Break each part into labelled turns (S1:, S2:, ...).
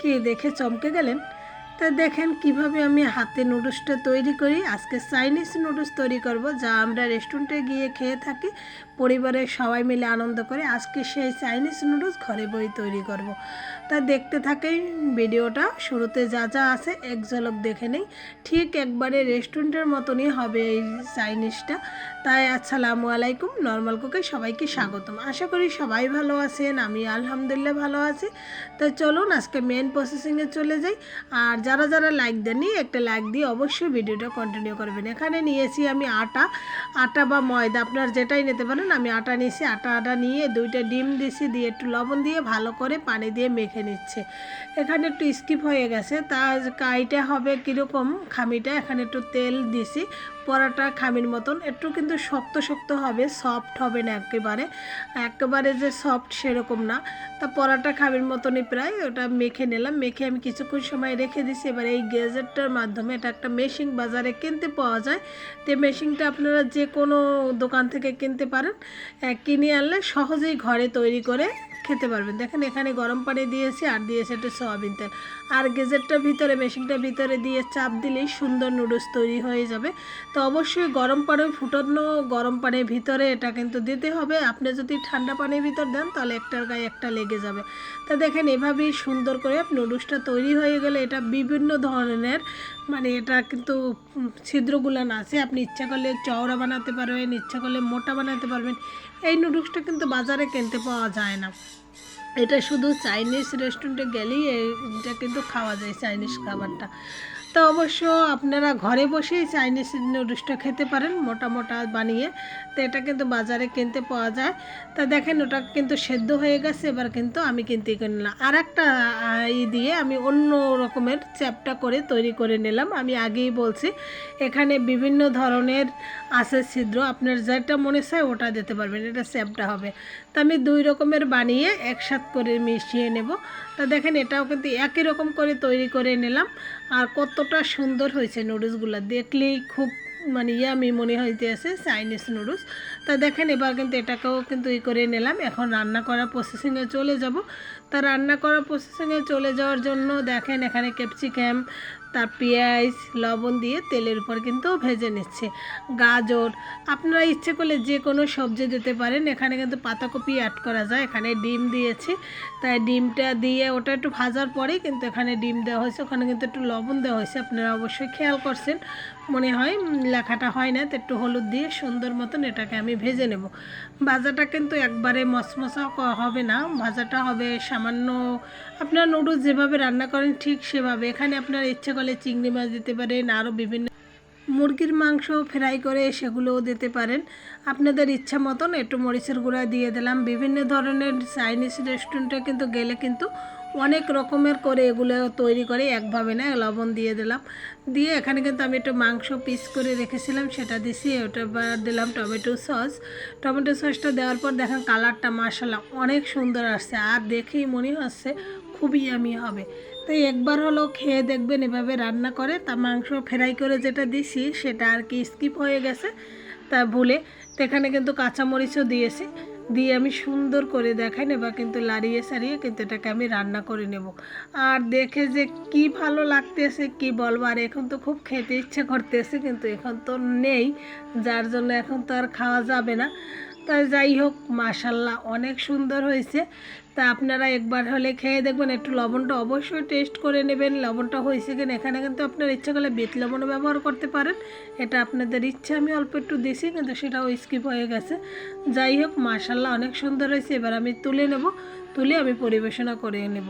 S1: কি দেখে চমকে গেলেন। তা দেখেন কীভাবে আমি হাতে নুডলসটা তৈরি করি। আজকে চাইনিজ নুডলস তৈরি করব, যা আমরা রেস্টুরেন্টে গিয়ে খেয়ে থাকি, পরিবারের সবাই মিলে আনন্দ করে। আজকে সেই চাইনিজ নুডলস ঘরে বই তৈরি করব। তা দেখতে থাকেই ভিডিওটা, শুরুতে যা যা আছে এক ঝলক দেখে নেই। ঠিক একবারে রেস্টুরেন্টের মতনই হবে এই চাইনিজটা তাই আসসালামু আলাইকুম নর্মাল কুকে সবাইকে স্বাগতম। আশা করি সবাই ভালো আছেন, আমি আলহামদুলিল্লাহ ভালো আছি। তো চলুন আজকে মেন প্রসেসিংয়ে চলে যাই। আর যারা যারা লাইক দেননি, একটা লাইক দিয়ে অবশ্যই ভিডিওটা কন্টিনিউ করবেন। এখানে নিয়েছি আমি আটা। আটা বা ময়দা, আপনার যেটাই নিতে পারেন, আমি আটা নিয়েছি। আটা আটা নিয়ে দুইটা ডিম দিছি দিয়ে একটু লবণ দিয়ে ভালো করে পানি দিয়ে মেখে নিচ্ছে। এখানে একটু স্কিপ হয়ে গেছে। তা কাইটা হবে কীরকম? খামিটা এখানে একটু তেল দিছি। পরাটা খামির মতন। একটু কিন্তু শক্ত শক্ত হবে সফট হবে না একেবারে। একেবারে যে সফট সেরকম না। তা পরাটা খামির মতনই প্রায়, ওটা মেখে নিলাম। মেখে আমি কিছুক্ষণ সময় রেখে দিছি। এবার এই গেজেটটার মাধ্যমে এটা একটা মেশিন বাজারে কিনতে পাওয়া যায়। তো মেশিনটা আপনারা যে কোনো দোকান থেকে কিনতে পারেন। কিনে আনলে সহজেই ঘরে তৈরি করে খেতে পারবেন। দেখেন এখানে গরম পানি দিয়েছি আর দিয়েছে একটু সয়াবিন তেল। আর গেজেটটার ভিতরে মেশিনটার ভিতরে দিয়ে চাপ দিলেই সুন্দর নুডলস তৈরি হয়ে যাবে। তো অবশ্যই গরম পানি ফুটানো গরম পানির ভিতরে এটা কিন্তু দিতে হবে। আপনি যদি ঠান্ডা পানির ভিতর দেন তাহলে একটার গায়ে একটা লেগে যাবে। তা দেখেন এভাবেই সুন্দর করে নুডলসটা তৈরি হয়ে গেলে এটা বিভিন্ন ধরনের মানে এটা কিন্তু উম, ছিদ্রগুলো না আছে। আপনি ইচ্ছা করলে চওড়া বানাতে পারবেন ইচ্ছা করলে মোটা বানাতে পারবেন। এই নুডলসটা কিন্তু বাজারে কিনতে পাওয়া যায় না। এটা শুধু চাইনিজ রেস্টুরেন্টে গেলেই এটা কিন্তু খাওয়া যায় চাইনিজ খাবারটা। তো অবশ্য আপনারা ঘরে বসেই চাইনিজ নুডলসটা খেতে পারেন, মোটা মোটা বানিয়ে। তো এটা কিন্তু বাজারে কিনতে পাওয়া যায়। তা দেখেন, ওটা কিন্তু সেদ্ধ হয়ে গেছে, এবার কিন্তু আমি কিনতে করে নিলাম। আর একটা ই দিয়ে আমি অন্য রকমের চ্যাপটা করে তৈরি করে নিলাম। আমি আগেই বলছি, এখানে বিভিন্ন ধরনের আছে ছিদ্র। আপনার যেটা মনে চায় ওটা দিতে পারবেন, এটা চ্যাপটা হবে। তো আমি দুই রকমের বানিয়ে একসাথ করে মিশিয়ে নেব। তা দেখেন, এটাও কিন্তু একই রকম করে তৈরি করে নিলাম। আর কতটা সুন্দর হয়েছে নুডলসগুলো দেখলেই খুব মানে ইয়ামি মনে হইতে আছে চাইনিজ নুডলস তা দেখেন, এবার কিন্তু এটাকেও কিন্তু ই করে নিলাম। এখন রান্না করা প্রসেসিংয়ে চলে যাব। তা রান্না করা প্রসেসিংয়ে চলে যাওয়ার জন্য দেখেন এখানে ক্যাপসিকাম তার পেঁয়াজ, লবণ দিয়ে তেলের উপর কিন্তু ভেজে নিচ্ছে। গাজর, আপনারা ইচ্ছে করলে যে কোনো সবজি দিতে পারেন। এখানে কিন্তু পাতাকপি অ্যাড করা যায়। এখানে ডিম দিয়েছি। তাই ডিমটা দিয়ে ওটা একটু ভাজার পরেই কিন্তু এখানে ডিম দেওয়া হয়েছে। ওখানে কিন্তু একটু লবণ দেওয়া হয়েছে। আপনারা অবশ্যই খেয়াল করছেন। মনে হয় লেখাটা হয় না। তো একটু হলুদ দিয়ে সুন্দর মতন এটাকে আমি ভেজে নেব। ভাজাটা কিন্তু একবারে মশমশা হবে না। ভাজাটা হবে সামান্য, আপনার নুডলস যেভাবে রান্না করেন ঠিক সেভাবে। এখানে আপনার ইচ্ছে করলে চিংড়ি মাছ দিতে পারেন আরও বিভিন্ন মুরগির মাংস ফ্রাই করে সেগুলোও দিতে পারেন। আপনাদের ইচ্ছা মতন একটু মরিচের গুঁড়া দিয়ে দিলাম। বিভিন্ন ধরনের চাইনিজ রেস্টুরেন্টে কিন্তু গেলে কিন্তু অনেক রকমের করে এগুলো তৈরি করে একভাবে না লবণ দিয়ে দিলাম। দিয়ে এখানে কিন্তু আমি একটু মাংস পিস করে রেখেছিলাম, সেটা দিছি, ওটা দিলাম টমেটো সস। টমেটো সসটা দেওয়ার পর দেখেন কালারটা মাসাল্লাহ অনেক সুন্দর আসছে, আর দেখেই মনে হচ্ছে খুবই আমি হবে। তাই একবার হলো খেয়ে দেখবেন, এভাবে রান্না করে, তা মাংস ফ্রাই করে যেটা দিছি, সেটা আর কি স্কিপ হয়ে গেছে, তা ভুলে। তো এখানে কিন্তু কাঁচামরিচও দিয়েছি, দিয়ে আমি সুন্দর করে দেখাই, নেবা কিন্তু লাড়িয়ে সারিয়ে কিন্তু এটাকে আমি রান্না করে নেব। আর দেখে যে কি ভালো লাগতেছে, কি বলব, আর এখন তো খুব খেতে ইচ্ছে করতেছে, কিন্তু এখন তো নেই, যার জন্য এখন তো আর খাওয়া যাবে না। তা যাই হোক, মাশাল্লাহ, অনেক সুন্দর হয়েছে। তা আপনারা একবার হলে খেয়ে দেখবেন, একটু লবণটা অবশ্যই টেস্ট করে নেবেন। লবণটা হয়েছে কিনা এখানে কিন্তু আপনার ইচ্ছা করলে বেত লবণও ব্যবহার করতে পারেন। এটা আপনাদের ইচ্ছা, আমি অল্প একটু দিছি কিন্তু সেটাও স্কিপ হয়ে গেছে। যাই হোক মাশাল্লাহ অনেক সুন্দর হয়েছে। এবার আমি তুলে নেব, তুলে আমি পরিবেশনা করে নেব।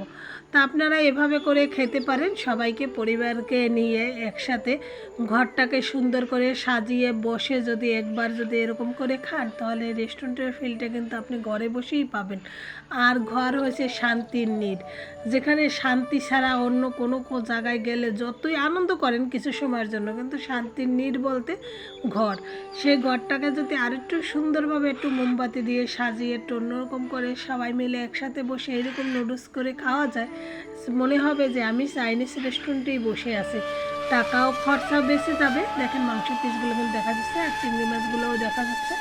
S1: তা আপনারা এভাবে করে খেতে পারেন, সবাইকে, পরিবারকে নিয়ে একসাথে ঘরটাকে সুন্দর করে সাজিয়ে বসে যদি একবার যদি এরকম করে খান, তাহলে রেস্টুরেন্টের ফিলটা কিন্তু আপনি ঘরে বসেই পাবেন। আর ঘর হয়েছে শান্তির নীড় যেখানে শান্তি ছাড়া অন্য কোনো জায়গায় গেলে যতই আনন্দ করেন কিছু সময়ের জন্য, কিন্তু শান্তির নীড় বলতে ঘর। সেই ঘরটাকে যদি আরেকটু সুন্দরভাবে একটু মোমবাতি দিয়ে সাজিয়ে একটু অন্যরকম করে সবাই মিলে একসাথে বসে এরকম নুডলস করে খাওয়া যায়, মনে হবে যে আমি চাইনিজ রেস্টুরেন্টেই বসে আছি। টাকাও খরচা বেঁচে যাবে। দেখেন মাংস পিসগুলো কিন্তু দেখা যাচ্ছে আর চিংড়ি মাছগুলোও দেখা যাচ্ছে।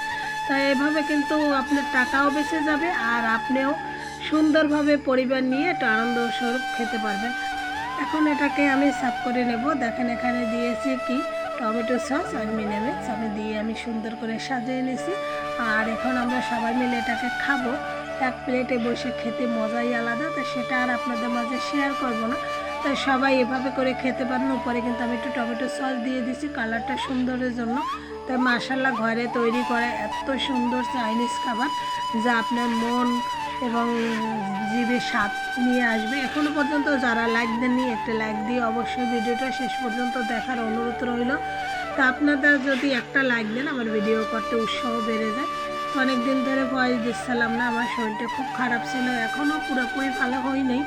S1: তাই এভাবে কিন্তু আপনার টাকাও বেঁচে যাবে আর আপনিও সুন্দরভাবে পরিবার নিয়ে একটু আনন্দ স্বরূপ খেতে পারবেন। এখন এটাকে আমি সাফ করে নেব। দেখেন এখানে দিয়েছি কি? টমেটো সস আর মিনামিক্স আমি দিয়ে আমি সুন্দর করে সাজিয়ে নিয়েছি। আর এখন আমরা সবাই মিলে এটাকে খাব। এক প্লেটে বসে খেতে মজাই আলাদা। তো সেটা আর আপনাদের মাঝে শেয়ার করব না। তাই সবাই এভাবে করে খেতে পারেন। উপরে কিন্তু আমি একটু টমেটো সস দিয়ে দিছি কালারটা সুন্দরের জন্য। তাই মাসাল্লাহ ঘরে তৈরি করা এত সুন্দর চাইনিজ খাবার যা আপনার মন এবং জিভে স্বাদ নিয়ে আসবে। এখনও পর্যন্ত যারা লাইক দেননি, একটা লাইক দিয়ে অবশ্যই ভিডিওটা শেষ পর্যন্ত দেখার অনুরোধ রইল। তা আপনারা যদি একটা লাইক দেন, আমার ভিডিও করতে উৎসাহ বেড়ে যায়। অনেক দিন ধরে ভয় দিচ্ছিলাম না, আমার শরীরটা খুব খারাপ ছিল এখনও পুরোপুরি ভালো হয়নি।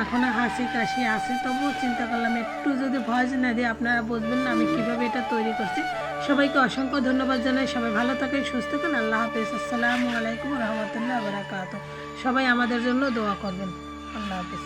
S1: এখনও হাসি কাশি আছে, তবুও চিন্তা করলাম, একটু যদি ভয়েস না দিয়ে, আপনারা বুঝবেন না আমি কীভাবে এটা তৈরি করছি। সবাইকে অসংখ্য ধন্যবাদ জানাই, সবাই ভালো থাকেন, সুস্থ থাকেন, আল্লাহ হাফিজ, আসসালামু আলাইকুম রহমতুল্লাহ বারাকাত সবাই আমাদের জন্য দোয়া করবেন, আল্লাহ হাফিজ।